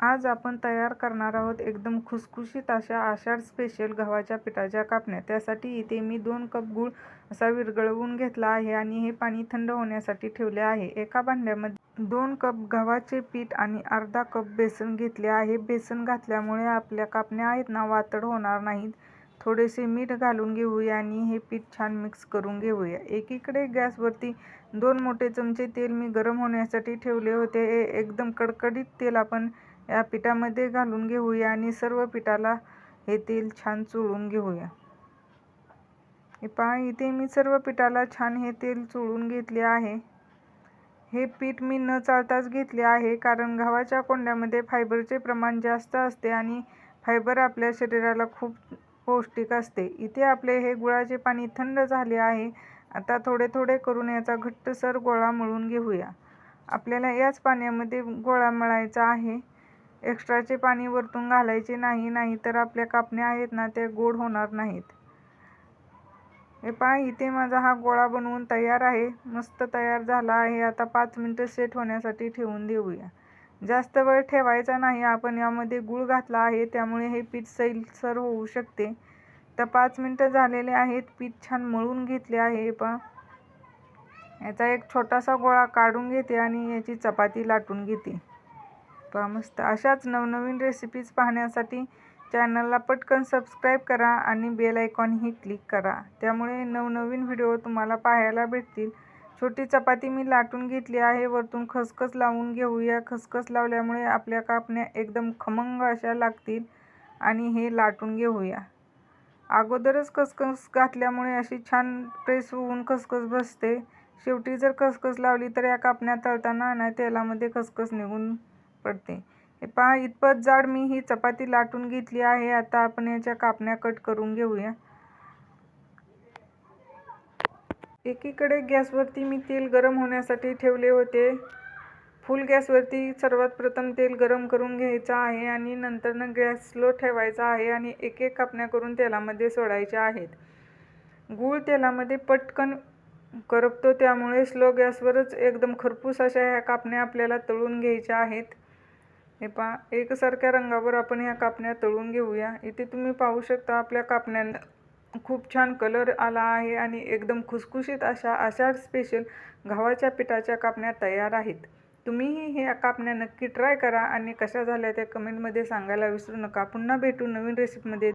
आज आपण तयार करणार आहोत एकदम खुसखुशीत अशा आषाढ स्पेशल गव्हाच्या पिठाच्या कापण्या. त्यासाठी इथे मी दोन कप गूळ असा विरघळवून घेतला आहे आणि हे पाणी थंड होण्यासाठी ठेवले आहे. एका भांड्यामध्ये दोन कप गव्हाचे पीठ आणि अर्धा कप बेसन घेतले आहे. बेसन घातल्यामुळे आपल्या कापण्या आहेत ना वातड होणार नाहीत. थोडेसे मीठ घालून घेऊया आणि हे पीठ छान मिक्स करून घेऊया. एकीकडे गॅसवरती दोन मोठे चमचे तेल मी गरम होण्यासाठी ठेवले होते. एकदम कडकडीत तेल आपण या पिठामध्ये घालून घेऊया आणि सर्व पिठाला हे तेल छान चोळून घेऊया. हे पहा इथे मी सर्व पिठाला छान हे तेल चोळून घेतले आहे. हे पीठ मी न चालताच घेतले आहे कारण गव्हाच्या कोंड्यामध्ये फायबरचे प्रमाण जास्त असते आणि फायबर आपल्या शरीराला खूप पौष्टिक असते. इथे आपले हे गुळाचे पाणी थंड झाले आहे. आता थोडे थोडे करून याचा घट्टसर गोळा मळून घेऊया. आपल्याला याच पाण्यामध्ये गोळा मळायचा आहे. एक्स्ट्राचे पाणी वरतून घालायचे नाही नाही तर आपल्या कापण्या आहेत ना त्या गोड होणार नाहीत. हे पहा इथे माझा हा गोळा बनवून तयार आहे. मस्त तयार झाला आहे. आता पाच मिनटं सेट होण्यासाठी ठेवून देऊया. जास्त वेळ ठेवायचा नाही. आपण यामध्ये गूळ घातला आहे त्यामुळे हे पीठ सैलसर होऊ शकते. तर पाच मिनटं झालेले आहेत. पीठ छान मळून घेतले आहे. पहा. याचा एक छोटासा गोळा काढून घेते आणि याची चपाती लाटून घेते. पहा मस्त. अशाच नवनवीन रेसिपीज पाहण्यासाठी चॅनलला पटकन सबस्क्राईब करा आणि बेल आयकॉनही क्लिक करा. त्यामुळे नवनवीन व्हिडिओ तुम्हाला पाहायला भेटतील. छोटी चपाती मी लाटून घेतली आहे. वरतून खसखस लावून घेऊया. खसखस लावल्यामुळे आपल्या कापण्या एकदम खमंग अशा लागतील आणि हे लाटून घेऊया. अगोदरच खसखस घातल्यामुळे अशी छान प्रेस होऊन खसखस बसते. शेवटी जर खसखस लावली तर या कापण्या तळताना ना तेलामध्ये खसखस निघून पडते. हे पहा इतपत जाड मी ही चपाती लाटून घेतली आहे आता आपण याच्या कापण्या कट करून घेऊया. एकीकडे गॅसवरती मी तेल गरम होण्यासाठी ठेवले होते. फुल गॅसवरती सर्वात प्रथम तेल गरम करून घ्यायचं आहे आणि नंतरनं गॅस स्लो ठेवायचा आहे आणि एक एक कापण्या करून तेलामध्ये सोडायच्या आहेत. गूळ तेलामध्ये पटकन करपतो त्यामुळे स्लो गॅसवरच एकदम खरपूस अशा ह्या कापण्या आपल्याला तळून घ्यायच्या आहेत. हे पहा एकसारख्या रंगावर आपण ह्या कापण्या तळून घेऊया. इथे तुम्ही पाहू शकता आपल्या कापण्यांना खूप छान कलर आला आहे आणि एकदम खुसखुशीत अशा आषाढ स्पेशल गव्हाच्या पिठाच्या कापण्या तयार आहेत. तुम्हीही ह्या कापण्या नक्की ट्राय करा आणि कशा झाल्या त्या कमेंटमध्ये सांगायला विसरू नका. पुन्हा भेटू नवीन रेसिपीमध्ये